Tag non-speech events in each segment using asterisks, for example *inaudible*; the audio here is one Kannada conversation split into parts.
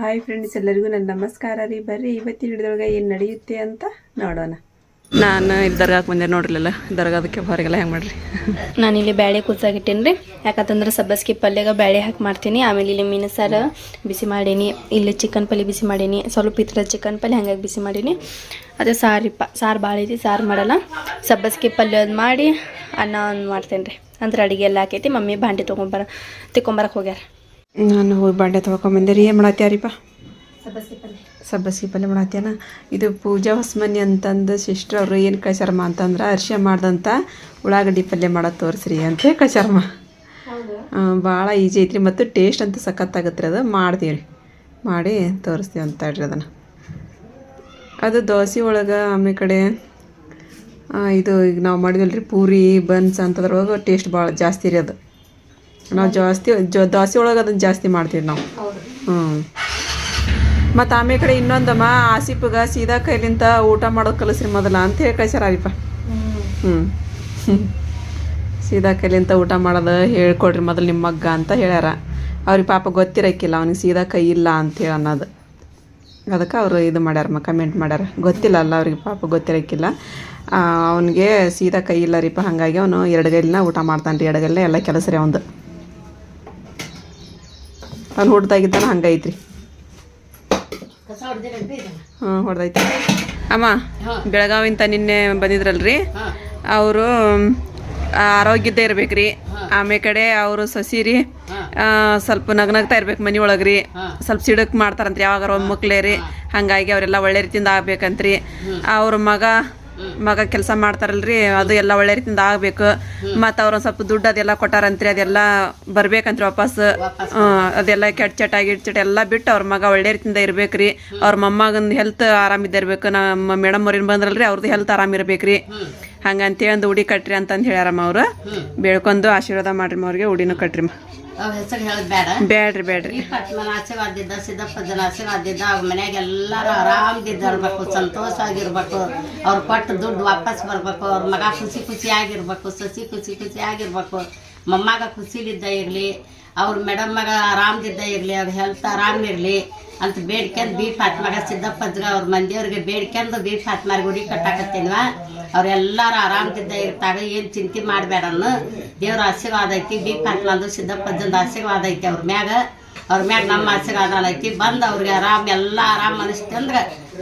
ಹಾಯ್ ಫ್ರೆಂಡ್ಸ್ ಎಲ್ಲರಿಗೂ ನನ್ನ ನಮಸ್ಕಾರ ರೀ. ಬರ್ರಿ ಇವತ್ತಿನ ಹಿಡಿದೊಳಗೆ ಏನು ನಡೆಯುತ್ತೆ ಅಂತ ನೋಡೋಣ. ನಾನು ಇಲ್ಲಿ ದರ್ಗಾಕ್ಕೆ ಬಂದೆ ನೋಡ್ರಲ್ಲ ದರ್ಗಾದಕ್ಕೆ ಹೊರಗೆಲ್ಲ ಹೆಂಗೆ ಮಾಡ್ರಿ. ಇಲ್ಲಿ ಬ್ಯಾಳೆ ಕುಚ್ಚಾಗಿಟ್ಟೇನಿ ರೀ ಯಾಕಂತಂದ್ರೆ ಸಬ್ಬಸ್ಗಿ ಪಲ್ಯಗ ಬ್ಯಾಳೆ ಹಾಕಿ ಮಾಡ್ತೀನಿ. ಆಮೇಲೆ ಇಲ್ಲಿ ಮೀನು ಸಾರು ಬಿಸಿ ಮಾಡೀನಿ. ಇಲ್ಲಿ ಚಿಕನ್ ಪಲ್ಯ ಬಿಸಿ ಮಾಡೀನಿ. ಸ್ವಲ್ಪ ಇತರ ಚಿಕನ್ ಪಲ್ಯ ಹಂಗಾಗಿ ಬಿಸಿ ಮಾಡೀನಿ. ಅದೇ ಸಾರಿಪ್ಪ ಸಾರು ಭಾಳ ಐತಿ ಸಾರು ಮಾಡಲ್ಲ. ಸಬ್ಬಸ್ಗೆ ಪಲ್ಯ ಅದು ಮಾಡಿ ಅನ್ನ ಒಂದು ಮಾಡ್ತೇನೆ ರೀ ಅಂದ್ರೆ ಅಡುಗೆ ಎಲ್ಲ ಹಾಕೈತಿ ಮಮ್ಮಿ ಭಾಂಡೆ ತೊಗೊಂಬರ ತಿಕ್ಕೊಂಬರಕ್ಕೆ ಹೋಗ್ಯಾರ. ನಾನು ಹೋಗಿ ಬಾಂಡೆ ತೊಳ್ಕೊಂಬಂದೆ ರೀ ಏನು ಮಾಡತ್ಯಾರೀಪ ಸಬ್ಬಸ್ಗಿ ಪಲ್ಯ. ಮಾಡತ್ಯಾನ ಇದು ಪೂಜಾ ಹೊಸ್ಮನಿ ಅಂತಂದು ಸಿಸ್ಟರ್ ಅವರು ಏನು ಕಳ್ಸ್ಯಾರಮ್ಮ ಅಂತಂದ್ರೆ ಅರ್ಶಿಯ ಮಾಡ್ದಂಥ ಉಳ್ಳಾಗಡ್ಡಿ ಪಲ್ಯ ಮಾಡೋದು ತೋರಿಸ್ರಿ ಅಂತ ಹೇಳಿ ಕಳ್ಸ್ಯಾರಮ್ಮ ಭಾಳ ಈಜಿ ಐತ್ರಿ ಮತ್ತು ಟೇಸ್ಟ್ ಅಂತೂ ಸಖತ್ತಾಗತ್ತೆ ರೀ ಅದು. ಮಾಡ್ತೀವಿ ರೀ. ಮಾಡಿ ತೋರಿಸ್ತೀವಿ ಅಂತ ಹೇಳ್ರಿ ಅದನ್ನು. ಅದು ದೋಸೆ ಒಳಗೆ ಆಮೇಲೆ ಕಡೆ ಇದು ಈಗ ನಾವು ಮಾಡಿದ್ವಲ್ಲ ರೀ ಪೂರಿ, ಬನ್ಸ್ ಅಂತದ್ರೊಳಗೆ ಟೇಸ್ಟ್ ಭಾಳ ಜಾಸ್ತಿ ರೀ ಅದು. ನಾವು ಜಾಸ್ತಿ ಜೊ ದೋಸೆ ಒಳಗೆ ಅದನ್ನು ಜಾಸ್ತಿ ಮಾಡ್ತೀವಿ ನಾವು. ಹ್ಞೂ ಮತ್ತು ಆಮೇಲೆ ಕಡೆ ಇನ್ನೊಂದಮ್ಮ ಆಸಿಪ್ಗೆ ಸೀದಾ ಕೈಲಿಂತ ಊಟ ಮಾಡೋದು ಕಲಿಸ್ರಿ ಮೊದಲ ಅಂತ ಹೇಳಿ ಕಳಿಸ್ಯಾರ ಅರಿಪ ಹ್ಞೂ *laughs* ಸೀದಾ ಕೈಲಿಂತ ಊಟ ಮಾಡೋದು ಹೇಳ್ಕೊಡ್ರಿ ಮೊದಲು ನಿಮ್ಮ ಮಗ್ಗ ಅಂತ ಹೇಳ್ಯಾರ. ಅವ್ರಿಗೆ ಪಾಪ ಗೊತ್ತಿರಕ್ಕಿಲ್ಲ ಅವ್ನಿಗೆ ಸೀದಾ ಕೈ ಇಲ್ಲ ಅಂತೇಳಿ ಅನ್ನೋದು. ಅದಕ್ಕೆ ಅವರು ಇದು ಮಾಡ್ಯಾರಮ್ಮ ಕಮೆಂಟ್ ಮಾಡ್ಯಾರ. ಗೊತ್ತಿಲ್ಲ ಅಲ್ಲ ಅವ್ರಿಗೆ ಪಾಪ ಗೊತ್ತಿರಕ್ಕಿಲ್ಲ ಅವನಿಗೆ ಸೀದಾ ಕೈ ಇಲ್ಲ ರೀಪ ಹಾಗಾಗಿ ಅವನು ಎಡಗೈಲಿನ ಊಟ ಮಾಡ್ತಾನೆ ರೀ ಎಡಗೈಲೇ ಎಲ್ಲ ಕೆಲಸ ರೀ ಅವಂದು. ಅವ್ನು ಹೊಡ್ದಾಗಿದ್ದಾನ ಹಂಗೈತ್ರಿ. ಹ್ಞೂ ಹೊಡೆದೈತಿ ಅಮ್ಮ ಬೆಳಗಾವಿಂದ ನಿನ್ನೆ ಬಂದಿದ್ರಲ್ರಿ? ಅವರು ಆರೋಗ್ಯದ ಇರ್ಬೇಕ್ರಿ. ಆಮೇಲೆ ಕಡೆ ಅವರು ಸಸಿ ರೀ ಸ್ವಲ್ಪ ನಗ್ನಗ್ತಾ ಇರ್ಬೇಕು ಮನೆ ಒಳಗ್ರಿ. ಸ್ವಲ್ಪ ಸಿಡಕ್ ಮಾಡ್ತಾರಂತ್ರಿ ಯಾವಾಗಾರ ಒಂದು ಮಕ್ಳೇ ರೀ ಹಂಗಾಗಿ ಅವರೆಲ್ಲ ಒಳ್ಳೆ ರೀತಿಯಿಂದ ಆಗ್ಬೇಕಂತ್ರಿ. ಅವ್ರ ಮಗ ಮಗ ಕೆಲಸ ಮಾಡ್ತಾರಲ್ರಿ ಅದು ಎಲ್ಲ ಒಳ್ಳೆ ರೀತಿಯಿಂದ ಆಗ್ಬೇಕು. ಮತ್ತು ಅವ್ರು ಒಂದ್ ಸ್ವಲ್ಪ ದುಡ್ಡು ಅದೆಲ್ಲ ಕೊಟ್ಟಾರಂತ್ರಿ ಅದೆಲ್ಲ ಬರ್ಬೇಕಂತ್ರಿ ವಾಪಸ್. ಅದೆಲ್ಲ ಕೆಟ್ಟ ಚಟ ಗಿಟ್ ಚಟ ಎಲ್ಲ ಬಿಟ್ಟು ಅವ್ರ ಮಗ ಒಳ್ಳೆ ರೀತಿಯಿಂದ ಇರ್ಬೇಕ್ರಿ. ಅವ್ರ ಮೊಮ್ಮಗನ ಹೆಲ್ತ್ ಇರ್ಬೇಕು. ನಮ್ಮ ಮೇಡಮ್ ಅವ್ರಿನ್ ಬಂದ್ರಲ್ರಿ ಅವ್ರದ್ದು ಹೆಲ್ತ್ ಆರಾಮ್ ಇರ್ಬೇಕ್ರಿ. ಹಂಗಂತೇಳಿ ಒಂದು ಉಡಿ ಕಟ್ರಿ ಅಂತಂದು ಹೇಳ್ಯಾರಮ್ಮ ಅವರು. ಬೇಳ್ಕೊಂಡು ಆಶೀರ್ವಾದ ಮಾಡ್ರಿ ಅವ್ರಿಗೆ ಉಡಿನೂ ಕಟ್ರಿ ಅವ್ ಹೆಸರು ಹೇಳದ್ ಬೇಡ. ಬೇಡ್ರಿ ಬೇಡ್ರಿ. ಈ ಸಿದ್ದಪ್ಪನ ಆಶೀರ್ವಾದಿದ್ದ ಅವ್ರ ಮನ್ಯಾಗ ಎಲ್ಲಾರು ಸಂತೋಷ ಸಂತೋಷವಾಗಿರ್ಬೇಕು. ಅವ್ರ ಕೊಟ್ಟು ದುಡ್ಡು ವಾಪಸ್ ಬರ್ಬೇಕು ಅವ್ರ ಮಗ ಖುಷಿ ಖುಷಿಯಾಗಿರ್ಬೇಕು ಸಸಿ ಖುಷಿ ಖುಷಿಯಾಗಿರ್ಬೇಕು ಮೊಮ್ಮಗ ಖುಷಿಲಿದ್ದ ಇರ್ಲಿ. ಅವ್ರ ಮೇಡಮ್ ಮಗ ಆರಾಮದಿದ್ದ ಇರ್ಲಿ ಅವ್ರ ಹೆಲ್ತ್ ಆರಾಮ್ ಇರ್ಲಿ ಅಂತ ಬೇಡ್ಕೊಂಡ್ ಬಿ ಫಾತ್ಮಗ ಸಿದ್ದಪ್ಪಜ್ಗ ಅವ್ರ ಮಂದಿಯವ್ರಿಗೆ ಬೇಡ್ಕೊಂಡು ಬಿ ಫಾತ್ಮಾರ ಗುಡಿ ಕಟ್ಟಾಕತ್ತೀನ್ವ. ಅವ್ರೆಲ್ಲಾರು ಆರಾಮದಿದ್ದ ಇರ್ತಾಗ ಏನು ಚಿಂತೆ ಮಾಡಬೇಡನು ದೇವ್ರ ಆಶೀರ್ವಾದ ಐತಿ ಬಿ ಫಾತ್ಮಂದು ಸಿದ್ದಪ್ಪಜ್ಜಂದು ಆಶೀರ್ವಾದ ಐತಿ ಅವ್ರ ಮ್ಯಾಗ. ಅವ್ರ ಮ್ಯಾಗ ನಮ್ಮ ಆಶೀರ್ವಾದ ಐತಿ ಬಂದು ಅವ್ರಿಗೆ ಆರಾಮ್ ಎಲ್ಲ ಆರಾಮ್ ಅನಿಸ್ಕೊಂಡ್ರ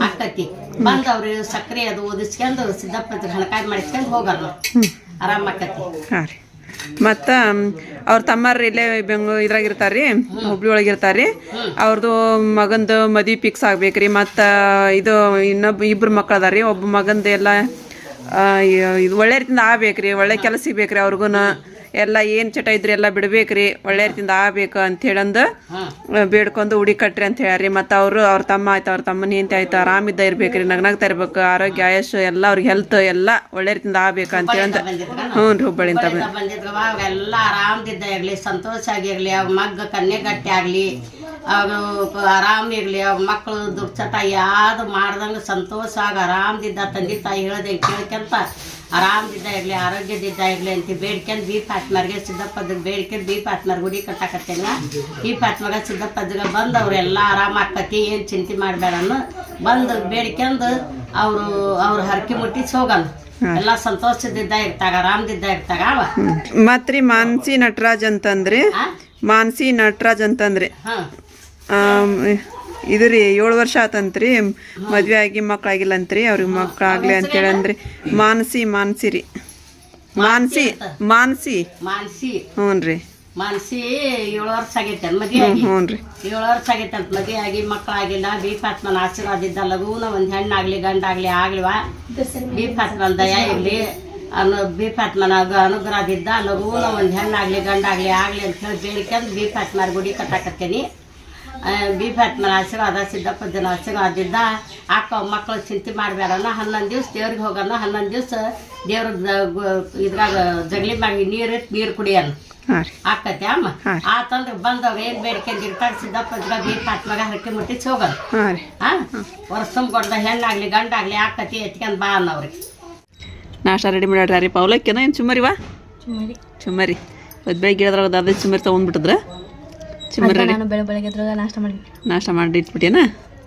ಆಕತಿ ಬಂದು ಅವ್ರಿಗೆ ಸಕ್ಕರೆ ಅದು ಓದಿಸ್ಕೊಂಡು ಸಿದ್ದಪ್ಪಜ್ಜ ಹಣಕಾಯಿ ಮಾಡಿಸ್ಕೊಂಡು ಹೋಗಲ್ಲ. ಆರಾಮ್ ಆಕತಿ ಮತ್ತು ಅವ್ರ ತಮ್ಮರು ಇಲ್ಲೇ ಬೆಂಗ್ ಇದ್ರಾಗ ಇರ್ತಾರೆ ರೀ, ಹುಬ್ಳಿ ಒಳಗೆ ಇರ್ತಾರೆ ರೀ. ಅವ್ರದ್ದು ಮಗಂದು ಮದುವೆ ಫಿಕ್ಸ್ ಆಗ್ಬೇಕ್ರಿ ಮತ್ತು ಇದು ಇನ್ನೊಬ್ಬ ಇಬ್ರು ಮಕ್ಕಳು ರೀ, ಒಬ್ಬ ಮಗಂದು ಎಲ್ಲ ಇದು ಒಳ್ಳೆ ರೀತಿಯಿಂದ ಆಗ್ಬೇಕ್ರಿ ಒಳ್ಳೆ ಕೆಲಸ ಸಿಗ್ಬೇಕ್ರಿ ಅವ್ರಿಗೂ ಎಲ್ಲ ಏನು ಚಟ ಇದ್ರಿ ಎಲ್ಲ ಬಿಡ್ಬೇಕ್ರಿ ಒಳ್ಳೆ ರೀತಿಯಿಂದ ಆಗ್ಬೇಕು ಅಂತ ಹೇಳಂದು ಬೇಡ್ಕೊಂಡು ಉಡಿ ಕಟ್ರಿ ಅಂತ ಹೇಳ್ರಿ ಮತ್ತು ಅವರು ಅವ್ರ ತಮ್ಮ ಆಯ್ತು ಅವ್ರ ತಮ್ಮ ಹೆಂಡತಿ ಆಯ್ತು ಆರಾಮಿದ್ದ ಇರ್ಬೇಕ್ರಿ ನಗ್ನಾಗ್ತಾ ಇರ್ಬೇಕು ಆರೋಗ್ಯ ಆಯಸ್ಸು ಎಲ್ಲ ಅವ್ರಿಗೆ ಹೆಲ್ತ್ ಎಲ್ಲ ಒಳ್ಳೆ ರೀತಿಯಿಂದ ಆಗ್ಬೇಕು ಅಂತ ಹೇಳಂದು. ಹ್ಞೂ ರೀ ಹುಬ್ಬಳ್ಳಿಂದ ಅಂತ ಎಲ್ಲ ಆರಾಮದಿದ್ದ ಇರ್ಲಿ ಸಂತೋಷ ಆಗಿರ್ಲಿ ಅವ್ರ ಮಗ್ಗ ಕನ್ನೆಗಟ್ಟಿ ಆಗ್ಲಿ ಅವರು ಆರಾಮ್ ಇರ್ಲಿ ಅವ್ರ ಮಕ್ಕಳು ದುರ್ಚಟ ಯಾವ್ದು ಸಂತೋಷ ಆಗ ಆರಾಮದಿದ್ದ ತಂದೆ ತಾಯಿ ಹೇಳದೆ ಕೇಳ್ಕೊಂತ ಆರಾಮದಿದ್ದ ಇರಲಿ ಆರೋಗ್ಯದಿದ್ದ ಇರಲಿ ಅಂತ ಬೇಡ್ಕೊಂಡು ಬಿ ಪಾತ್ಮರ್ಗೆ ಸಿದ್ದಪ್ಪದ ಬೇಡ್ಕೊಂಡ್ ಬಿ ಪಾತ್ಮರ್ ಗುಡಿ ಕಟ್ಟಾಕತ್ತೇನ? ಈ ಪಾತ್ಮಗ ಸಿದ್ದಪ್ಪದ್ಗ ಬಂದು ಅವರೆಲ್ಲ ಆರಾಮ ಆಕತಿ ಏನ್ ಚಿಂತೆ ಮಾಡಬೇಡನು ಬಂದು ಬೇಡ್ಕೊಂಡ್ ಅವ್ರು ಅವ್ರ ಹರಕೆ ಮುಟ್ಟಿಸಿ ಹೋಗಲ್ಲ ಎಲ್ಲ ಸಂತೋಷದಿದ್ದ ಇರ್ತಾಗ ಆರಾಮದಿದ್ದ ಇರ್ತಾಗ ಅವ. ಮತ್ತು ರೀ ಮಾನ್ಸಿ ನಟರಾಜ್ ಅಂತಂದ್ರಿ? ಮಾನ್ಸಿ ನಟರಾಜ್ ಅಂತಂದ್ರಿ. ಹ. ಇದು ರೀ ಏಳು ವರ್ಷ ಆತಂತ್ರಿ. ಮದ್ವೆ ಆಗಿ ಮಕ್ಕಳಾಗಿಲ್ಲ ಅಂತ್ರಿ ಅವ್ರಿಗೆ ಮಕ್ಕಳಾಗ್ಲಿ ಅಂತೇಳಿ ಅಂದ್ರಿ ಮಾನಸಿ ಮಾನಸಿ ರೀ. ಮಾನಸಿ ಮಾನಸಿ. ಮಾನಸಿ. ಹ್ಞೂ ರೀ. ಮಾನಸಿ ಏಳು ವರ್ಷ ಆಗೈತೆ ಮದುವೆ ಹ್ಞೂ ರೀ. ಏಳು ವರ್ಷ ಆಗೈತೆ ಅಂತ ಮದುವೆ ಆಗಿ ಮಕ್ಕಳಾಗಿಲ್ಲ ಬಿ ಫಾತ್ಮನ ಆಶೀರ್ವಾದ ಇದ್ದ ಲಘುನ ಒಂದ್ ಹೆಣ್ಣಾಗ್ಲಿ ಗಂಡಾಗ್ಲಿ ಆಗ್ಲಿವಾ? ಬಿ ಫಾತ್ಮನ ದಯ ಇರಲಿ. ಅನು ಬಿ ಫಾತ್ಮನ ಅನುಗ್ರಹದಿದ್ದ ಲಘುನ ಒಂದ್ ಹೆಣ್ಣಾಗ್ಲಿ ಗಂಡಾಗ್ಲಿ ಆಗ್ಲಿ ಅಂತ ಹೇಳಿ ಬೇಡಿಕೊಂಡು ಬಿ ಫಾತ್ಮರ ಗುಡಿ ಕಟ್ಟಾಕತ್ತೇನಿ. ಬಿ ಫಾತ್ಮನ ಆಶೀರ್ವಾದ ಸಿದ್ದಪ್ಪನ ಆಶೀರ್ವಾದಿದ್ದ ಅಕ್ಕ ಮಕ್ಕಳು ಚಿಂತೆ ಮಾಡಬೇಡಲ್ಲ ಹನ್ನೊಂದು ದಿವ್ಸ ದೇವ್ರಿಗೆ ಹೋಗೋಣ ಹನ್ನೊಂದು ದಿವಸ ದೇವ್ರ ಇದ್ರಾಗ ಜಗಲಿ ಮಾಡಿ ನೀರು ನೀರು ಕುಡಿಯೋಣ ಆಕತಿ ಅಮ್ಮ. ಆತಂದ್ರೆ ಬಂದವ್ ಏನ್ ಬೇಡ್ಕೊಂಡಿರ್ತಾರೆ ಸಿದ್ದಪ್ಪಜ್ಗ ಬಿ ಫಾತ್ಮಗ ಹರಕೆ ಮುಟ್ಟಿಸಿ ಹೋಗೋದು ಹಾಂ ಕೊಡ್ದ ವರ್ಷ ತುಂಬಿಕೊಡ್ದ ಹೆಣ್ಣಾಗ್ಲಿ ಗಂಡಾಗ್ಲಿ ಆಕತಿ ಎತ್ಕೊಂಡ್ ಬಾ ಅನ್ನವ್ರಿಗೆ ನಾಷ್ಟ ರೆಡಿ ಮಾಡ್ರಿ ರೀ ಪೌಲಕ್ಕೇನ? ಏನು ಚುಮ್ಮರಿವಾ? ಚುಮ್ಮರಿ. ಅದು ಬೆಳಗ್ಗೆ ಗಿಡದ್ರಾಗ ಅದೇ ಚುಮ್ಮರಿ ತೊಗೊಂಡ್ಬಿಟ್ಟಿದ್ರ? ಚುಮ್ಮರಿ ನಾನು ಬೆಳೆ ಬೆಳಗ್ಗೆ ಎದ್ರಾಗ ನಾಷ್ಟ ಮಾಡಿ ನಾಷ್ಟ ಮಾಡಿ ಇಟ್ಬಿಟ್ಟೇನ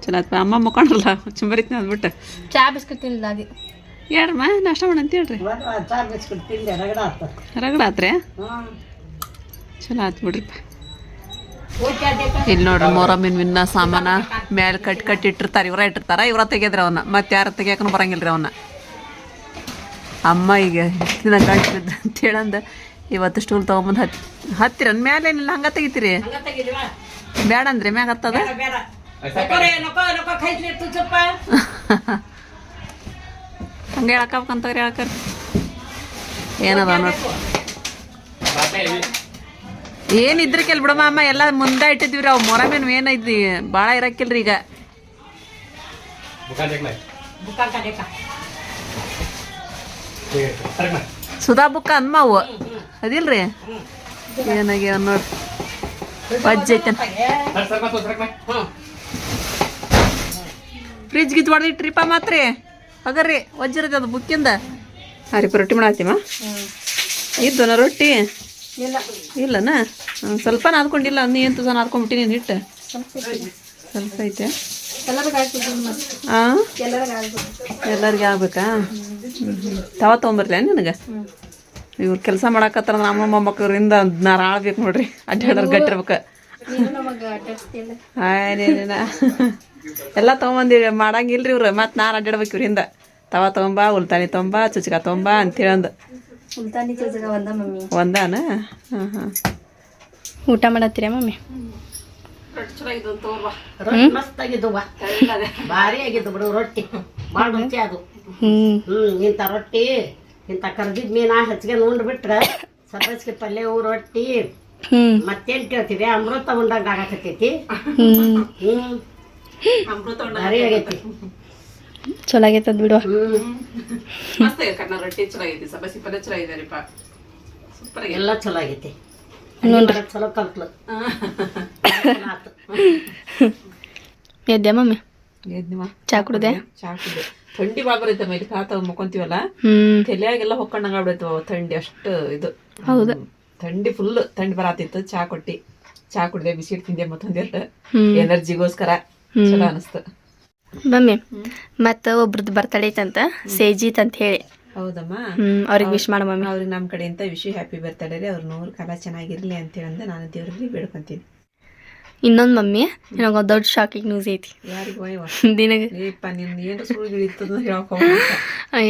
ಚಲೋ ಆತ್ಪ ಅಮ್ಮ ಮುಕ್ಕೊಂಡ್ರಲ್ಲ ಚುಮ್ಮರಿತ್ನ ಅಂದ್ಬಿಟ್ಟು. ಚಾ ಬಿಸ್ಕಿಟ್ ತಿನ್ನಿಲ್ಲ ಅದಿ ಹೇಳ್ರಮ್ಮ ನಾಷ್ಟ ಮಾಡಿ ಅಂತ ಹೇಳ್ರಿ. ರಗಡ ಆತ ರಗಡ ಆತ್ರೆ? ಚಲೋ ಆತ್ ಬಿಡ್ರಿಪ್ಪ ಇಲ್ಲಿ ನೋಡ್ರಿ ಮೊರಮಿನ್ ವಿನ್ನ ಸಾಮಾನ ಮೇಲೆ ಕಟ್ ಕಟ್ಟಿ ಇಟ್ಟಿರ್ತಾರೆ ಇವ್ರ ಇಟ್ಟಿರ್ತಾರ ಇವ್ರ ತೆಗೆದ್ರಿ ಅವನ್ನ ಮತ್ತೆ ಯಾರು ತೆಗಿಯಕನು ಬರಂಗಿಲ್ರಿ ಅವನ್ನ ಅಮ್ಮ ಈಗ ಇಷ್ಟ್ ದಿನ ಅಂತ ಹೇಳಂದ. ಅಂತೇಳಂದ ಇವತ್ತು ಸ್ಟೂಲ್ ತೊಗೊಂಬಂದು ಹತ್ ಹತ್ತಿರ ಮ್ಯಾಲೆ ಏನಿಲ್ಲ ಹಂಗ ತೆಗಿತೀರಿ ಬೇಡ ಅಂದ್ರೆ ಮ್ಯಾಗ ಹತ್ತದ. ಹಂಗ ಹೇಳಕ್ಕಂತವ್ರಿ ಹೇಳಕ್ಕಾರ ಏನದ ನೋಡಿ ಏನಿದ್ರಿ ಕೆಲ್ ಬಿಡಮ್ಮ ಅಮ್ಮ ಎಲ್ಲ ಮುಂದೆ ಇಟ್ಟಿದ್ವಿ ಅವ್ ಮೊರಮೇನು ಏನೈತಿ ಭಾಳ ಇರಕ್ಕಿಲ್ರಿ ಈಗ. ಸುಧಾ ಬುಕ್ಕ ಅನ್ಮ ಅವು ಅದಿಲ್ರಿ? ಏನಾಗ್ಯಾವ ನೋಡಿ ಬಜ್ಜೈತೆ. ಫ್ರಿಜ್ ಗಿಜ್ ಹೊಡೆದಿಟ್ರಿಪ್ಪ ಮಾತ್ರಿ. ಅಗರ್ರಿ ವಜ್ಜಿರತ್ತೆ ಅದು ಬುಕ್ಕಿಂದ ಹಾರಿ ರೊಟ್ಟಿ ರೊಟ್ಟಿ ಮಾಡತ್ತೀಮ? ಇದ್ದನ ರೊಟ್ಟಿ? ಇಲ್ಲ. ಇಲ್ಲನ? ಸ್ವಲ್ಪ ನಾದ್ಕೊಂಡಿಲ್ಲ ನೀ ಎಂತ ಸಹ ನಾದ್ಕೊಂಡ್ಬಿಟ್ಟಿನಿ ಹಿಟ್ಟು? ಸ್ವಲ್ಪ ಐತೆ. ಹಾಂ ಎಲ್ಲರಿಗೆ ಆಗ್ಬೇಕಾ? ತವ ತೊಗೊಂಬರ್ಲ ನಿನಗೆ? ಇವ್ರು ಕೆಲಸ ಮಾಡಕತ್ತಾರ ನಮ್ಮ ಮೊಮ್ಮಕ್ಕಳಿಂದ ನಾರು ಆಳ್ಬೇಕು ನೋಡ್ರಿ. ಅಡ್ಡಾಡೋರು ಗಟ್ಟಿರ್ಬೇಕು ನೀನು ನಮಗೆ ಅಡ್ಡಾಡ್ಸ್ತಿಲ್ಲ ಆಯ್ನೇನ ಎಲ್ಲ ತೊಗೊಂಬಂದಿ ಮಾಡಂಗಿಲ್ರಿ ಇವ್ರು. ಮತ್ತೆ ನಾನು ಅಡ್ಡಾಡ್ಬೇಕು ಇವ್ರಿಂದ ತವ ತೊಗೊಂಬ ಉಲ್ತಾನಿ ತೊಗೊಂಬ ಚುಚ್ಕ ಅಂತೇಳಂದು ಒಂದ ಮಮ್ಮಿ. ಒಂದಾನ? ಹಾಂ ಹಾಂ. ಊಟ ಮಾಡತ್ತೀರ ಮಮ್ಮಿ? ಭಾರಿ ಆಗಿದ್ದು ಬಿಡು ರೊಟ್ಟಿ. ಭಾಳ ರುಚಿ ಅದು. ಹ್ಮ್. ಹ್ಮ್ ಇಂಥ ರೊಟ್ಟಿ ಇಂಥ ಕರ್ದಿದ್ ಮೀನ ಹಚ್ಕೊಂಡು ಉಂಡ್ ಬಿಟ್ರೆ ಸಬ್ಬಸ್ಗೆ ಪಲ್ಯ ರೊಟ್ಟಿ ಹ್ಮ್. ಮತ್ತೇನ್ ಕೇಳ್ತಿದೆ ಅಮೃತ ಉಂಡಂಗ ಆಗಕತ್ತೈತಿ? ಹ್ಮ್. ಹ್ಮ್ ಭಾರಿ ಆಗೈತಿ. ಚಲೋ ಆಗೈತದ ಬಿಡು. ಹ್ಮ್. ಮಸ್ತ್ ಕಣ್ಣ ರೊಟ್ಟಿ ಚಲೋ ಐತಿ ಸಬಸಿ ಪಲ್ಯ ಚಲೋ ಇದಾರಿಪ್ಪ ಸೂಪರ್ ಎಲ್ಲ ಚಲೋ ಆಗೈತಿ ಚಲೋ ಕಲ್ತ್ಲು. ಎದ್ದೆ ಮಮ್ಮಿ? ಎದ್ನಿವ. ಚಾ ಕುಡ್ದೆ? ಚಾ ಕುಡ್ದೆ. ಥಂಡಿ ಬಾಳ ಬರೈತೆ ಮೇಲೆ ಕಾತ ಮುಕೊಂತೀವಲ್ಲ ತಲೆಯಾಗೆಲ್ಲ ಹೊಕ್ಕಂಡಂಗ ಆಗ್ಬಿಡೈತೆ ಥಂಡಿ ಅಷ್ಟು ಇದು. ಹೌದು. ಥಂಡಿ ಫುಲ್ ಥಂಡಿ ಬರಾತಿತ್ತು ಚಾ ಕೊಟ್ಟಿ. ಚಾ ಕುಡ್ದೆ ಬಿಸ್ಕಿಟ್ ತಿಂದೆ ಮತ್ತೊಂದೆರಡು. ಎನರ್ಜಿಗೋಸ್ಕರ ಚಲೋ ಅನಿಸ್ತು. ಮಮ್ಮಿ ಮತ್ತ ಒಬ್ರದ್ದು ಬರ್ತಡೇ ಐತಂತ ಸೇಜಿತ್ ಅಂತ ಹೇಳಿ. ಹೌದಮ್ಮ? ಅವ್ರಿಗೆ ವಿಶ್ ಮಾಡ ಮಮ್ಮಿ. ಅವ್ರಿಗೆ ನಮ್ಮ ಕಡೆಯಿಂದ ವಿಶ್ ಹ್ಯಾಪಿ ಬರ್ತಡೇ ರೀ. ಅವ್ರ ನೂರು ಕಾಲ ಚೆನ್ನಾಗಿರ್ಲಿ ಅಂತ ಹೇಳಂದ ನಾನು ದೇವ್ರಲ್ಲಿ ಬೇಡ್ಕೊಂತೀನಿ. ಇನ್ನೊಂದ್ ಮಮ್ಮಿ ನನಗೆ ದೊಡ್ಡ ಶಾಕಿಂಗ್ ನ್ಯೂಸ್ ಐತಿ. ದಿನಗ *laughs*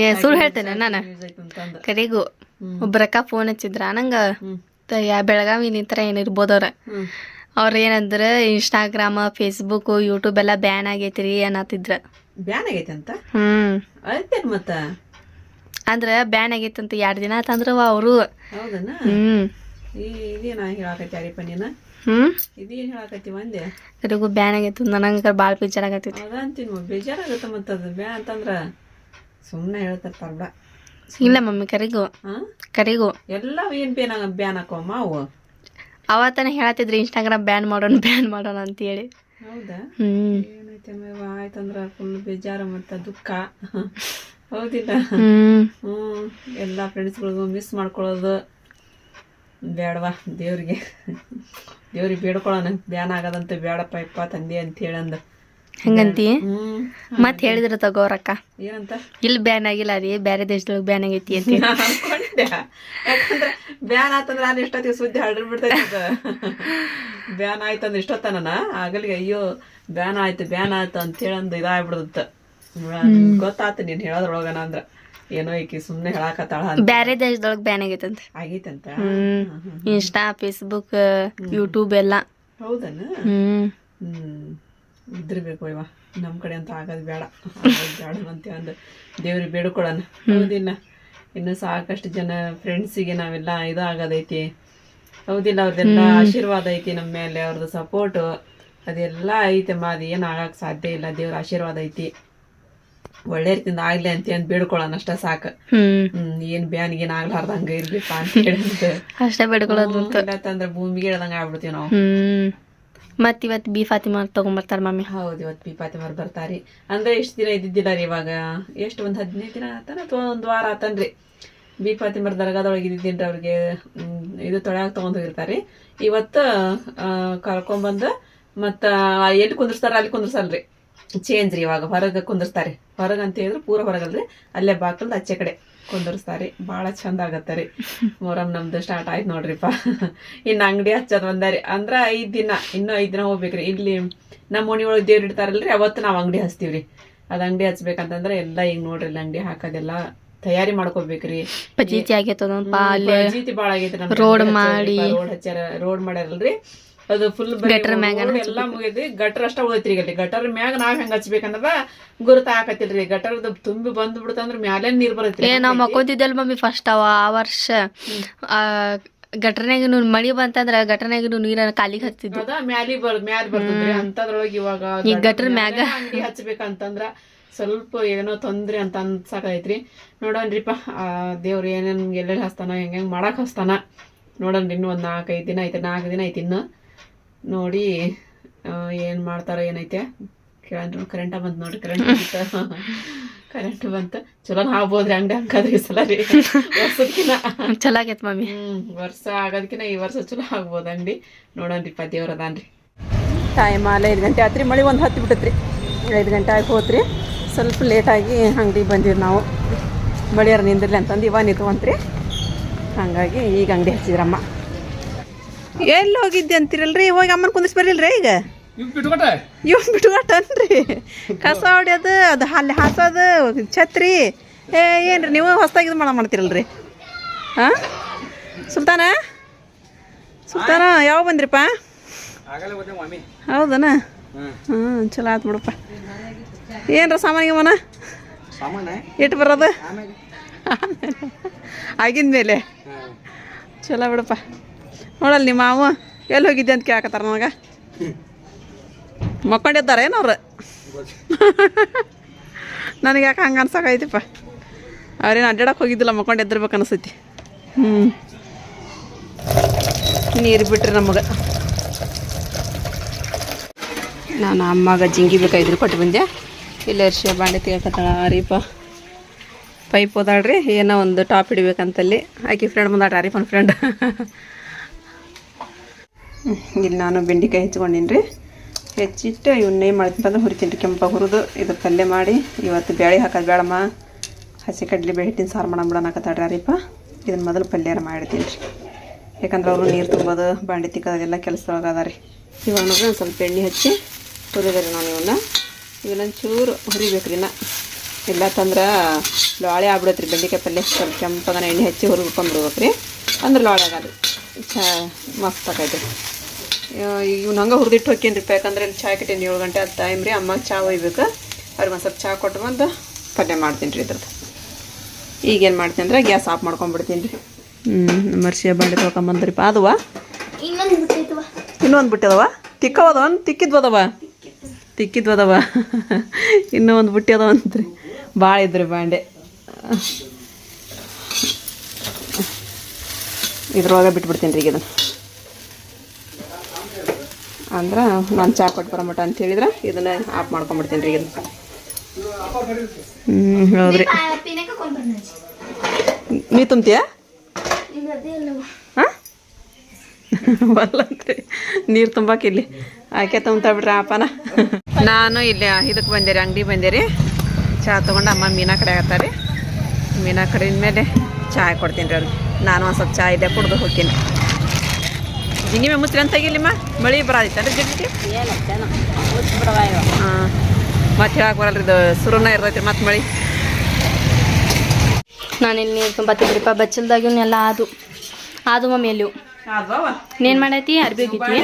ಏನು ಸುಳ್ಳು ಹೇಳ್ತೇನೆ ನಾನು. ಕರೆಗು ಒಬ್ರಕ್ಕ ಫೋನ್ ಹಚ್ಚಿದ್ರ? ನಂಗ ಬೆಳಗಾವಿ ನಿಂತರ ಏನಿರ್ಬೋದವ್ರ ಹ್ಮ್. ಅವ್ರ ಏನಂದ್ರ ಇನ್ಸ್ಟಾಗ್ರಾಮ್ ಫೇಸ್ಬುಕ್ ಯೂಟ್ಯೂಬ್ ಎಲ್ಲ ಬ್ಯಾನ್ ಆಗೈತ್ರಿ ಅನ್ನತಿದ್ರ ಬ್ಯಾನ್ ಆಗೈತೆ ಅಂತ? ಹ್ಮ್. ಮತ್ತ? ಅಂದ್ರ ಬ್ಯಾನ್ ಅಂತ ಎರಡ್ ದಿನ ಆತಂದ್ರ ಅವರು. ಹೌದನ? ಹ್ಮ್. ಹ್ಮ್? ಇದೇನ್ ಹೇಳಾಕತ್ತಿ ಒಂದೆ ಕರೆಗೂ ಬ್ಯಾನ್ ಆಗೈತಿ ನನಗ ಭಾಳ ಬೇಜಾರ ಆಗತೈತಿ. ಅದ ಅಂತೀನಿ ಬೇಜಾರಾಗತ್ತ ಮತ್ತ ಅದು ಬ್ಯಾ ಅಂತಂದ್ರ ಸುಮ್ಮನೆ ಹೇಳ್ತಾರ ಪರ್ಡ ಇಲ್ಲ ಮಮ್ಮಿ ಕರಿಗು. ಕರಿಗು ಕರೆಗೂ. ಎಲ್ಲ ಏನು ಬೇನ ಬ್ಯಾನ್ ಹಾಕೋಮ್ಮ ಅವು? ಅವತ್ತನ ಹೇಳತ್ತಿದ್ರಿ ಇನ್ಸ್ಟಾಗ್ರಾಮ್ ಬ್ಯಾನ್ ಮಾಡೋಣ ಬ್ಯಾನ್ ಮಾಡೋಣ ಅಂತೇಳಿ. ಹೌದಾ? ಹ್ಮ್. ಏನೈತೆ ಆಯ್ತಂದ್ರ ಫುಲ್ ಬೇಜಾರು ಮತ್ತು ದುಃಖ. ಹೌದಿಲ್ಲ? ಹ್ಮ್. ಎಲ್ಲ ಫ್ರೆಂಡ್ಸ್ಗಳಿಗೂ ಮಿಸ್ ಮಾಡ್ಕೊಳ್ಳೋದು. ಬೇಡವಾ ದೇವ್ರಿಗೆ. ದೇವ್ರಿಗೆ ಬೇಡ್ಕೊಳ್ಳೋಣ ಬ್ಯಾನ್ ಆಗದಂತ ಬೇಡಪ್ಪ ಇಪ್ಪ ತಂದೆ ಅಂತ ಹೇಳಂದ ಹಂಗಂತಿ? ಮತ್ ಹೇಳಿದ್ರ ತಗೋರಕ್ಕ ಏನಂತ? ಇಲ್ಲಿ ಬ್ಯಾನ್ ಆಗಿಲ್ಲ ರೀ ಬೇರೆ ದೇಶದೊಳಗೆ ಬ್ಯಾನ್ ಆಗೈತಿ ಅಂತ *laughs* ಅನ್ಕೊಂಡೆ. ಯಾಕಂದ್ರೆ ಬ್ಯಾನ್ ಆತಂದ್ರೆ ನಾನು ಇಷ್ಟೊತ್ತಿ ಸುದ್ದಿ ಹರಡ್ ಬಿಡ್ತೈತೆ ಬ್ಯಾನ್ ಆಯ್ತಂದ್ರೆ ಇಷ್ಟೊತ್ತನ ಆಗಲಿಗೆ ಅಯ್ಯೋ ಬ್ಯಾನ್ ಆಯ್ತು ಬ್ಯಾನ್ ಆಯ್ತು ಅಂತ ಹೇಳಂದು ಇದಾಗ್ಬಿಡ್ದತ್ತ ಗೊತ್ತಾತ ನೀನ್ ಹೇಳೋದ್ರೊಳಗನ ಅಂದ್ರ. ಏನೋ ಈಕಿ ಸುಮ್ನೆ ಹೇಳಾಕತ್ತಾಳ ಬ್ಯಾರೆ ದೇಶದೊಳಗೆ ಬ್ಯಾನ್ ಆಗೈತಂತ. ಆಗೈತಂತ? ಇನ್ಸ್ಟಾ ಫೇಸ್ಬುಕ್ ಯೂಟ್ಯೂಬ್ ಎಲ್ಲ. ಹೌದನ? ಇದ್ರಬೇಕು ಇವ. ನಮ್ ಕಡೆ ಅಂತ ಆಗೋದು ಬೇಡ. ಬೇಡ ಅಂತ ಒಂದು ದೇವ್ರಿಗೆ ಬೇಡ್ಕೊಳ್ಳೋಣ ಹೌದಿಲ್ಲ. ಇನ್ನು ಸಾಕಷ್ಟು ಜನ ಫ್ರೆಂಡ್ಸಿಗೆ ನಾವೆಲ್ಲ ಇದು ಆಗೋದೈತಿ ಹೌದಿಲ್ಲ ಅವ್ರದ್ದೆಲ್ಲ ಆಶೀರ್ವಾದ ಐತಿ ನಮ್ಮ ಮೇಲೆ ಅವ್ರದ್ದು ಸಪೋರ್ಟು ಅದೆಲ್ಲ ಐತೆ ಅದು ಏನು ಆಗಕ್ಕೆ ಸಾಧ್ಯ ಇಲ್ಲ. ದೇವ್ರ ಆಶೀರ್ವಾದ ಐತಿ. ಒಳ್ಳೆ ರೀತಿಯಿಂದ ಆಗ್ಲಿ ಅಂತ ಏನ್ ಬೇಡ್ಕೊಳ್ಳೋಣ ಅಷ್ಟ ಸಾಕು. ಹ್ಮ್. ಏನ್ ಬ್ಯಾನ್ ಏನ್ ಆಗ್ಲಾರ್ದಂಗ ಇರ್ಲಿಪ್ಪ ಅಂತ ಅಷ್ಟ ಅಷ್ಟೇ ಬೇಡ್ಕೊಳ್ಳೋದು ಇಲ್ಲತ್ತಂದ್ರೆ ಭೂಮಿಗೆ ಇಳ್ದಂಗ ಆಗ್ಬಿಡ್ತೀವಿ ನಾವು. ಹ್ಮ್. ಮತ್ ಇವತ್ ಬಿ ಫಾತಿಮಾ ತಗೊಂಡ್ಬರ್ತಾರ ಮಮ್ಮಿ ಹೌದು ಇವತ್ತು ಬಿ ಫಾತಿಮಾರ್ ಬರ್ತಾರಿ. ಅಂದ್ರೆ ಎಷ್ಟು ದಿನ ಇದ್ದಿದ್ದಿಲ್ಲ ರೀ ಇವಾಗ? ಎಷ್ಟು ಒಂದ್ ಹದಿನೈದು ದಿನ ಆತನ ಅಥವಾ ಒಂದ್ ವಾರ ಆತನ್ರಿ ಬಿ ಫಾತಿಮಾರ್ ದರ್ಗಾದೊಳಗೆ ಇದ್ದಿದ್ದೀನಿ ಅವ್ರಿಗೆ ಇದು ತೊಳ್ಯಾಗ ತಗೊಂಡ್ ಹೋಗಿರ್ತಾರಿ. ಇವತ್ತು ಆ, ಮತ್ತ ಎಲ್ಲಿ ಕುಂದಿರ್ತಾರ ಅಲ್ಲಿ ಕುಂದಿರ್ಸಲ್ರಿ. ಚೇಂಜ್ ರೀ ಇವಾಗ ಹೊರಗೆ ಕುಂದಿರ್ತಾರೆ ಹೊರಗೆ ಅಂತ ಹೇಳಿದ್ರೆ ಪೂರ ಹೊರಗಲ್ರಿ. ಅಲ್ಲೇ ಬಾಕಲ್ದ ಆಚೆ ಕಡೆ ಕುಂದಿರ್ಸ್ತಾರೆ. ಭಾಳ ಚಂದ ಆಗತ್ತೆ ರೀ. ಮೊರಮ್ ನಮ್ದು ಸ್ಟಾರ್ಟ್ ಆಯ್ತು ನೋಡ್ರಿಪ್ಪ. ಇನ್ನು ಅಂಗಡಿ ಹಚ್ಚೋದು ಒಂದಾರಿ. ಅಂದ್ರೆ ಐದು ದಿನ ಇನ್ನೂ ಐದು ದಿನ ಹೋಗ್ಬೇಕ್ರಿ. ಇಲ್ಲಿ ನಮ್ಮ ಮನೆ ಒಳಗೆ ದೇವ್ರು ಇಡ್ತಾರಲ್ರಿ ಅವತ್ತು ನಾವು ಅಂಗಡಿ ಹಚ್ತೀವ್ರಿ. ಅದು ಅಂಗಡಿ ಹಚ್ಬೇಕಂತಂದ್ರೆ ಎಲ್ಲ ಈಗ ನೋಡ್ರಿ ಇಲ್ಲಿ ಅಂಗಡಿ ಹಾಕೋದೆಲ್ಲ ತಯಾರಿ ಮಾಡ್ಕೋಬೇಕ್ರಿ. ಜೀತಿ ಬಾಳ ಆಗೈತಿ ರೋಡ್ ಮಾಡಿ. ರೋಡ್ ಹಚ್ಚಾರ ರೋಡ್ ಮಾಡ್ಯಾರಲ್ರಿ. ಅದು ಫುಲ್ ಗಟ್ರ ಮ್ಯಾಗ ಎಲ್ಲ ಮುಗಿದ್ವಿ ಗಟ್ರ ಅಷ್ಟ ಉಳಿತ್ರಿ ಅಲ್ಲಿ. ಗಟರ್ ಮ್ಯಾಗ ನಾವ್ ಹೆಂಗ್ ಹಚ್ಬೇಕಂದ್ರ ಗುರುತ ಹಾಕತಿಲ್ರಿ ಗಟರ್ದ ತುಂಬಿ ಬಂದ್ ಬಿಡುತ್ತಂದ್ರ ಮ್ಯಾಲೆ ನೀರ್ ಬರತ್ರಿ. ನಾವ್ ಮಕ್ಕೊಂತಿದ್ದಲ್ ಮಮ್ಮಿ ಫಸ್ಟ್ ಅವ ಆ ವರ್ಷ. ಆ ಗಟ್ರನಾಗ ಮಳಿ ಬಂತಂದ್ರ ಗಟ್ರನಾಗ ನೀರ ಕಾಲಿಗೆ ಹತ್ತಿದ್ದು ಅದ ಮ್ಯಾಲಿ ಬರ್ ಮ್ಯಾಲ ಬರ್ತದ್ರಿ. ಅಂತದ್ರೊಳಗ ಇವಾಗ ಈ ಘಟರ್ ಮ್ಯಾಗ. ಹಚ್ಬೇಕಂತಂದ್ರ ಸ್ವಲ್ಪ ಏನೋ ತೊಂದ್ರೆ ಅಂತ ಅನ್ಸಾಕೈತ್ರಿ ನೋಡನ್ರಿಪ್ಪ ಆ ದೇವ್ರ ಏನೇನ್ ಎಲ್ಲೆಲ್ಲಿ ಹಸ್ತಾನ ಹೆಂಗ್ ಹೆಂಗ್ ಮಾಡಕ್ ಹಸ್ತಾನ ನೋಡನ್ರಿ ಇನ್ನು ಒಂದ್ ನಾಲ್ಕೈದು ದಿನ ಐತೆ ನಾಲ್ಕು ದಿನ ಐತಿ ಇನ್ನು. ನೋಡಿ ಏನು ಮಾಡ್ತಾರ ಏನೈತೆ? ಕೇಳಂದ್ರು ಕರೆಂಟ ಬಂತು ನೋಡಿ ಕರೆಂಟ್ ಕರೆಂಟ್ ಬಂತ? ಚಲೋ ಆಗ್ಬೋದ್ರಿ ಅಂಗಡಿ ಹಂಗಾದ್ರಿ ಈ ಸಲ ರೀ. ಚಲಾಗೈತ್ ಚಲೋ ಆಗೈತ್ ಮಮ್ಮಿ ಹ್ಮ್ ವರ್ಷ ಆಗೋದಕ್ಕಿಂತ ಈ ವರ್ಷ ಚಲೋ ಆಗ್ಬೋದು ಅಂಗಡಿ. ನೋಡೋಣ್ರಿಪ್ಪ ದೇವ್ರ ಅದಾನ್ರಿ. ಟೈಮ್ ಅಲ್ಲ ಐದು ಗಂಟೆ ಆತ್ರಿ ಮಳೆ ಒಂದು ಹತ್ತು ಬಿಟ್ಟತ್ರಿ. ಐದು ಗಂಟೆ ಆಗಿ ಹೋತ್ರಿ. ಸ್ವಲ್ಪ ಲೇಟಾಗಿ ಅಂಗಡಿಗೆ ಬಂದಿವಿ ನಾವು. ಮಳಿಯಾರ ನಿಂದಿರ್ಲಿ ಅಂತಂದು ಇವಾಗ ನಿಂತ್ಕೊಂತ್ರಿ. ಹಾಗಾಗಿ ಈಗ ಅಂಗಡಿ ಹಚ್ಚಿದ್ರಮ್ಮ. ಎಲ್ಲಿ ಹೋಗಿದ್ದೆ ಅಂತೀರಲ್ರಿ? ಹೋಗಿ ಅಮ್ಮನ ಕುಂದಿಸ್ ಬರಲಿಲ್ರಿ ಈಗ? ಇವ್ ಬಿಟ್ಕೊಟ್ಟನ್ರಿ. ಕಸ ಹೊಡ್ಯೋದು ಅದು ಅಲ್ಲಿ ಹಾಸೋದು ಛತ್ರಿ. ಏ ಏನ್ರಿ ನೀವು ಹೊಸದಾಗಿ ಇದು ಮಾಡ ಮಾಡ್ತಿರಲ್ರಿ? ಹಾಂ? ಸುಲ್ತಾನ? ಸುಲ್ತಾನ ಯಾವ ಬಂದ್ರಿಪ್ಪ? ಹೌದನ? ಹ್ಞೂ ಚಲೋ ಆಯ್ತು ಬಿಡಪ್ಪ. ಏನ್ರ ಸಾಮಾನಿಗೆ ಮನ? ಇಟ್ಟು ಬರೋದು? ಆಗಿದ ಮೇಲೆ ಚಲೋ ಬಿಡಪ್ಪ. ನೋಡಲ್ಲ ನಿಮ್ಮ ಮಾವ. ಎಲ್ಲಿ ಹೋಗಿದ್ದೆ ಅಂತ ಕೇಳಕತ್ತಾರ ನನಗೆ? ಮಕ್ಕೊಂಡಿದ್ದಾರೆ ಏನವ್ರು ನನಗೆ ಯಾಕೆ ಹಂಗೆ ಅನ್ಸಕೈತಿಪ್ಪ ಅವ್ರೇನು ಅಡ್ಡಾಡಕ್ಕೆ ಹೋಗಿದ್ದಿಲ್ಲ, ಮಕ್ಕೊಂಡು ಎದ್ದಿರ್ಬೇಕು ಅನಿಸ್ತೈತಿ ಹ್ಞೂ ನೀರು ಬಿಟ್ರಿ ನಮಗೆ. ನಾನು ಅಮ್ಮಗೆ ಜಿಂಗಿ ಬೇಕಾಗಿದ್ರು ಕೊಟ್ಟು ಬಂದೆ. ಇಲ್ಲ ಅರ್ಷ ಬಾಂಡೆ ತೆಗಿಯಕತ್ತಾಳ. ರೀಪ ಪೈಪ್ ಓದಾಳ್ರಿ ಏನೋ ಒಂದು ಟಾಪ್ ಹಿಡಿಬೇಕಂತಲ್ಲಿ. ಆಕೆ ಫ್ರೆಂಡ್ ಬಂದಾಟ ಆರೀಫನ್ ಫ್ರೆಂಡ್ ಇಲ್ಲಿ ನಾನು ಬೆಂಡೆಕಾಯಿ ಹೆಚ್ಕೊಂಡಿನಿ ರೀ ಹೆಚ್ಚಿಟ್ಟು ಇವನ್ನ ಮಾಡ್ತೀನಿ ಹುರಿತೀನಿ ರೀ ಕೆಂಪ ಹುರಿದು ಇದು ಪಲ್ಯ ಮಾಡಿ. ಇವತ್ತು ಬೇಳೆ ಹಾಕೋದು ಬೇಡಮ್ಮ ಹಸಿ ಕಡ್ಲೆ ಬೇಳೆ ಹಿಟ್ಟಿನ ಸಾರು ಮಾಡಂಬಿಡ ಹಾಕತ್ತಾಡ್ರಿ ಇದನ್ನು ಮೊದಲು ಪಲ್ಯಾರ ಮಾಡಿರ್ತೀನಿ ರೀ ಯಾಕಂದ್ರೆ ಅವರು ನೀರು ತುಂಬೋದು, ಬಾಂಡಿ ತಿಕ್ಕೋದೆಲ್ಲ ಕೆಲಸದೊಳಗೆ ಅದ ರೀ. ಇವಾಗ ಒಂದು ಸ್ವಲ್ಪ ಎಣ್ಣೆ ಹಚ್ಚಿ ಹುರಿದ್ರಿ ನಾನು ಇವನ್ನ ಇವನ್ನೊಂದು ಚೂರು ಹುರಿಬೇಕ್ರಿ ಇನ್ನ. ಇಲ್ಲ ತಂದ್ರೆ ಲಾಳೆ ರೀ ಬೆಂಡೆಕಾಯಿ ಪಲ್ಯ. ಸ್ವಲ್ಪ ಕೆಂಪಗನ ಎಣ್ಣೆ ಹಚ್ಚಿ ಹುರಿದ್ಕೊಂಡ್ಬಿಡ್ಬೇಕು ರೀ ಅಂದ್ರೆ ಲಾಳೆ ಆಗಲ್ಲ ಚಾ ಮಸ್ತ್ ಆಗೈತೆ ಇವ್ನು ಹಂಗೆ ಹುರಿದಿಟ್ಟು ರೀ ಯಾಕಂದ್ರೆ ಇಲ್ಲಿ ಚಾಯ್ ಇಟ್ಟಿನಿ ಏಳು ಗಂಟೆ ಅದು ಟೈಮ್ ರೀ ಅಮ್ಮಗೆ ಚಾ ಒಯ್ಬೇಕು. ಅವ್ರಿಗೆ ಒಂದು ಸ್ವಲ್ಪ ಚಾ ಕೊಟ್ಟು ಬಂದು ಪಲ್ಯ ಮಾಡ್ತೀನಿ ರೀ ಇದ್ರದ್ದು. ಈಗೇನು ಮಾಡ್ತೀನಿ ಅಂದ್ರೆ ಗ್ಯಾಸ್ ಆಫ್ ಮಾಡ್ಕೊಂಬಿಡ್ತೀನಿ ರೀ. ಹ್ಞೂ ಮರ್ಸಿಯ ಬಾಂಡೆ ತೊಳ್ಕೊಂಬಂದ್ರಿಪ್ಪ ಅದವ? ಇನ್ನೊಂದು ಬಿಟ್ಟಿದವ? ತಿಕ್ಕವದವ? ತಿಕ್ಕಿದ್ವದವ? ತಿಕ್ಕಿದ್ವದವ? *laughs* ಇನ್ನೂ ಒಂದು ಬುಟ್ಟಿ ಅದಾವ ಅಂತ್ರಿ ಭಾಳ ಇದ್ರಿ ಬಾಂಡೆ. ಇದ್ರೊಳಗೆ ಬಿಟ್ಬಿಡ್ತೀನಿ ರೀ ಈಗ ಇದನ್ನು. ಅಂದ್ರೆ ನಾನು ಚಾ ಕೊಟ್ಟು ಬರೋ ಅಂತ ಹೇಳಿದ್ರೆ ಇದನ್ನ ಆಫ್ ಮಾಡ್ಕೊಂಡ್ಬಿಡ್ತೀನಿ ರೀ ಇದನ್ನು. ಹ್ಞೂ ಹೌದ್ರಿ. ನೀ ತುಂಬ್ತೀಯ? ಹಾಂ? *laughs* ಬಲ್ಲಂತ್ರಿ. ನೀರು ತುಂಬಾಕ ಇಲ್ಲಿ. ಆಕೆ ತುಂಬ್ತಾ ಬಿಡ್ರಿ ಅಪ್ಪನ. ನಾನು ಇಲ್ಲಿ ಇದಕ್ಕೆ ಬಂದೆ ರೀ, ಅಂಗಡಿ ಬಂದೆ ರೀ. ಚಹಾ ತೊಗೊಂಡು ಅಮ್ಮ ಮೀನಾ ಕಡೆ ಆಗತ್ತಾರೆ ಮೀನಾ ಕಡೆ ಮೇಲೆ ಚಹಾ ಕೊಡ್ತೀನಿ ರೀ ಅವ್ರಿಗೆ. ನಾನು ಒಂದು ಸ್ವಲ್ಪ ಚಾಯ್ ಇದೆ ಕುಡ್ದು ಹೋಗ್ತೀನಿ. ಜಿನಿಮೆ ಮೇ ಮುಚ್ಚ್ರಿ ಅಂತ ತೆಗಿಲಿಮ್ಮ? ಮಳೆ ಬರಾದಿತ್ತಂದ್ರೆ ಜಿಟ್ಟಿ ಹಾಂ. ಮತ್ತೆ ಹೇಳಕ್ಕೆ ಬರಲ್ರಿ ಇದು ಸುರುನ ಇರ್ತೈತಿ ಮತ್ತೆ ಮಳೆ. ನಾನಿಲ್ಲಿ ನೀರು ತುಂಬತ್ತಿದ್ರಿಪ್ಪ ಬಚ್ಚಲ್ದಾಗಿನೆಲ್ಲ ಆದು. ಆದು ಮಮ್ಮಿ ಎಲ್ಲಿವು ನೀನ್ ಮಾಡೈತಿ? ಅರ್ಬಿ ಹೋಗಿದ್ವಿ.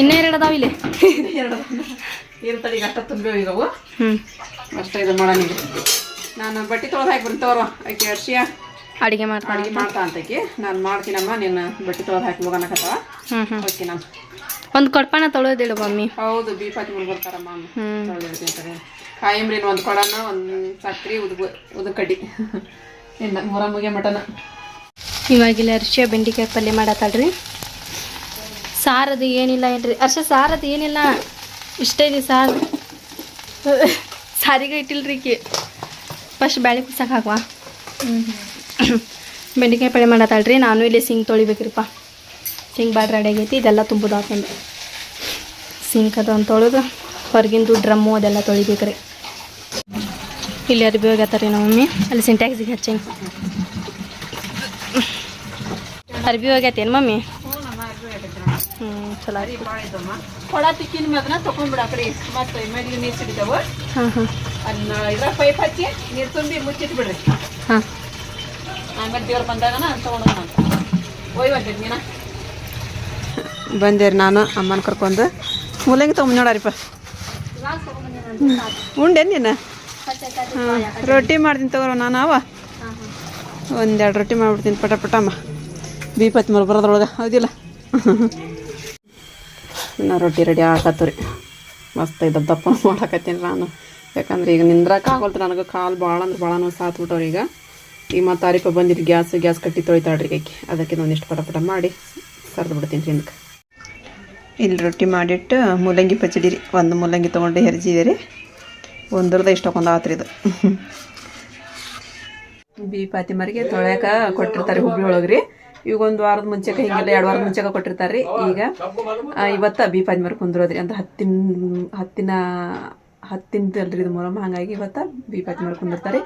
ಇನ್ನೇ ಎರಡು ಅದಾವ ಇಲ್ಲಿ. ಹ್ಮ್. ಅಷ್ಟ ಹ್ಞೂ ಇದು ಮಾಡೋಣ ಈಗ. ನಾನು ಬಟ್ಟೆ ತೊಳೆದು ಹಾಕಿ ಬರ್ತೀನಿ ತಗೋರ ಆಕೆ ಅರ್ಶಿಯ. ಅಡುಗೆ ಮಾಡ್ತಾ ಅಡಿಗೆ ಮಾಡ್ತಾ ಅಂತಕಿ ನಾನು ಮಾಡ್ತೀನಮ್ಮ ನಿನ್ನ ಬಟ್ಟೆ ತೊಳೆದು ಹಾಕಿ ಹೋಗೋಣಕತ್ತವ ಹ್ಞೂ ಹ್ಞೂ ಓಕೆ ನಾನು. ಒಂದು ಕೊಡ್ಪಾನ ತೊಳೆದಿಡು ಮಮ್ಮಿ. ಹೌದು ಬೀಪಾತಿ ಹಾಕಿ ಹ್ಮ್. ತೊಳೆದಿರ್ತೀನಿ ಸರಿ ಕಾಯಂಬ್ರಿನ ಒಂದು ಕೊಡನ ಒಂದು ಸಕ್ರೆ ಉದ್ ಉದು ಕಡಿ ಇನ್ನು ಮೂರ ಮುಗಿಯ ಮಟನ. ಇವಾಗಿಲ್ಲ ಅರ್ಶಿಯ ಬೆಂಡಿಕಾಯಿ ಪಲ್ಯ ಮಾಡತ್ತಾಳ್ರಿ. ಸಾರದು ಏನಿಲ್ಲ ಏನ್ರಿ? ಅರ್ಶ ಸಾರದು ಏನಿಲ್ಲ? ಇಷ್ಟೇ ಇದೆ ಸಾರು. ಸಾರಿಗೆ ಇಟ್ಟಿಲ್ರಿ ಫಸ್ಟ್ ಬ್ಯಾಳೆ ಕುಸಕ್ಕೆ ಹಾಕುವ. *coughs* ಬೆಂಡೆಕಾಯಿ ಪಲ್ಯ ಮಾಡತ್ತಾಳ್ರಿ ನಾನು ಇಲ್ಲಿ ಸಿಂಗ್ ತೊಳಿಬೇಕ್ರಿಪ್ಪ. ಸಿಂಗ್ ಬಾಡ್ ರೆಡಿ ಆಗೈತಿ ಇದೆಲ್ಲ ತುಂಬುದು ಹಾಕೊಂಡು ಸಿಂಕ್ ಅದು ಅಂತ ತೊಳೆದು ಹೊರಗಿಂದು ಡ್ರಮ್ಮು ಅದೆಲ್ಲ ತೊಳಿಬೇಕ್ರಿ. ಇಲ್ಲಿ ಅರ್ಬಿ ಹೋಗ್ಯಾತಾರಿ ನಮ್ಮ ಮಮ್ಮಿ ಅಲ್ಲಿ ಸಿಂಟ್ಯಾಕ್ಸಿಗೆ ಹಚ್ಚಂಗೆ ಅರ್ಬಿ ಹೋಗ್ಯಾತೇನು ಮಮ್ಮಿ? ಹ್ಞೂ ಚಲೋ ಕೊಡ ತಿಕ್ಕಿನ ಮ್ಯಾಗನ ತಗೊಂಡ್ಬಿಡ ಕಡೆ ಮತ್ತೆ ನೀರು ಸಿಡಿತಾವ ಹಾಂ ಹಾಂ. ಅದನ್ನ ಇದ್ರ ಪೈಪ್ ಹಚ್ಚಿ ನೀರು ತುಂಬಿ ಮುಚ್ಚಿಟ್ಬಿಡ್ರಿ. ಹಾಂ. ಬಂದಿರಿ ನೀನ. ಬಂದೇರಿ ನಾನು, ಅಮ್ಮನ ಕರ್ಕೊಂಡು. ಮೂಲಂಗಿ ತೊಗೊಂಡು ನೋಡಾರಿಪ್ಪ. ಉಂಡೆ ನೀನು? ರೊಟ್ಟಿ ಮಾಡ್ತೀನಿ ತಗೋ ನಾನು ಅವ. ಒಂದೆರಡು ರೊಟ್ಟಿ ಮಾಡ್ಬಿಡ್ತೀನಿ ಪಟ ಪಟಮ್ಮ. ಬೀಪತ್ ಮೇಲೆ ಬರೋದ್ರೊಳಗೆ, ಹೌದಿಲ್ಲ? ನಾ ರೊಟ್ಟಿ ರೆಡಿ ಆಕತ್ತವ್ರಿ ಮಸ್ತ್ ಇದ್ದ ದಪ್ಪ ಮಾಡಕತ್ತೀನಿ ನಾನು. ಯಾಕಂದ್ರೆ ಈಗ ನಿಂದ್ರಕ್ಕೆ ಆಗೋಲ್ತು ನನಗೆ ಕಾಲು ಭಾಳ ಅಂದ್ರೆ ಭಾಳ ನೋವು ಸಾತ್ಬಿಟ್ಟವ್ರು ಈಗ. ಈಗ ಮತ್ತು ಆರಿಪ ಬಂದಿದ್ದು ಗ್ಯಾಸ್ ಗ್ಯಾಸ್ ಕಟ್ಟಿ ತೊಳಿತಾಳ್ರಿ ಕೈಕಿ ಅದಕ್ಕೆ ಒಂದಿಷ್ಟು ಪಟ ಪಟ ಮಾಡಿ ಸರಿದು ಬಿಡ್ತೀನಿ ರೀ ಹಿಂದಕ್ಕೆ. ಇಲ್ಲಿ ರೊಟ್ಟಿ ಮಾಡಿಟ್ಟು ಮೂಲಂಗಿ ಪಚಡಿ ರೀ. ಒಂದು ಮೂಲಂಗಿ ತೊಗೊಂಡು ಹೆರ್ಜಿದೆ ರೀ. ಒಂದ್ರದ ಇಷ್ಟೊಂದು ಆತ್ರಿ ಇದು. ಬಿ ಪಾತಿಮರಿಗೆ ತೊಳ್ಯಾಕ ಕೊಟ್ಟಿರ್ತಾರೆ ಹುಬ್ಳಿ ಒಳಗೆ ರೀ. ಈಗ ಒಂದು ವಾರದ ಮುಂಚೆಕ ಹಿಂಗೆಲ್ಲ ಎರಡು ವಾರದ ಮುಂಚೆಕ ಕೊಟ್ಟಿರ್ತಾರೆ ರೀ. ಈಗ ಇವತ್ತು ಇವತ್ತ ಬಿ ಪಾತಿಮರ್ ಕುಂದ್ರೋದ್ರಿ. ಅಂತ ಹತ್ತಿನ ಹತ್ತಿನ ಹತ್ತಿನದಲ್ರಿ ಇದು ಮೊರಮ್ಮ ಹಾಗಾಗಿ ಇವತ್ತ ಬಿ ಮಾಡ್ಕೊಂಡಿರ್ತಾರೆ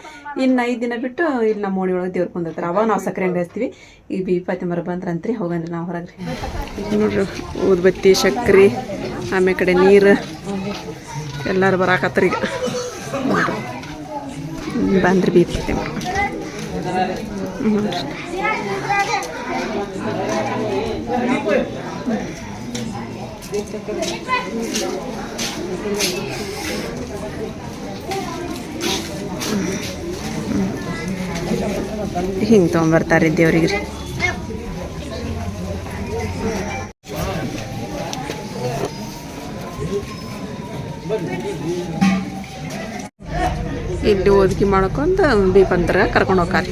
ಇನ್ನು ಐದು ದಿನ ಬಿಟ್ಟು ಇಲ್ಲಿ ನಮ್ಮ ಓಣಿ ಒಳಗೆ ದೇವ್ರು ಕುಂದಿರ್ತಾರೆ. ಅವಾಗ ನಾವು ಸಕ್ಕರೆ ಅಂಗಡಿ ಹಚ್ತೀವಿ. ಈ ಬಿ ಮರ ಬಂದ್ರಂತ್ರಿ, ಹೋಗಂದ್ರೆ ನಾವು ಹೊರಗ್ರಿ ನೋಡ್ರಿ ಊದ್ಬತ್ತಿ, ಸಕ್ರೆ, ಆಮೇಲೆ ಕಡೆ ನೀರು. ಎಲ್ಲರೂ ಬರಾಕತ್ತರ ಈಗ. ನೋಡ್ರಿ ಬಂದ್ರಿ ಬಿ ಪಾತಿಮರ್ ನೋಡ್ರಿ. ಹಿಂಗೆ ತೊಗೊಂಬರ್ತಾರೆ ದೇವ್ರಿಗೆ ರೀ. ಇಲ್ಲಿ ಓದ್ಕಿ ಮಾಡ್ಕೊಂತ ಬೀಪಂತರ ಕರ್ಕೊಂಡು ಹೋಗ್ತಾರೆ.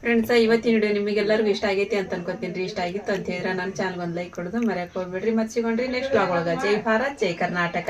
ಫ್ರೆಂಡ್ಸ್ ಇವತ್ತಿನ ವಿಡಿಯೋ ನಿಮಗೆಲ್ಲರಿಗೂ ಇಷ್ಟ ಆಗೈತಿ ಅಂತ ಅನ್ಕೊತೀನಿ ರೀ. ಇಷ್ಟ ಆಗಿತ್ತು ಅಂತ ಹೇಳಿದ್ರೆ ನನ್ನ ಚಾನಲ್ ಒಂದು ಲೈಕ್ ಕೊಡೋದು ಮರ್ಯಾಕೆ ಹೋಗ್ಬೇಡ್ರಿ. ಮತ್ತೆ ಸಿಗೋಣ್ರಿ ನೆಕ್ಸ್ಟ್ ಬ್ಲಾಗ್ ಜೈ ಭಾರತ್, ಜೈ ಕರ್ನಾಟಕ.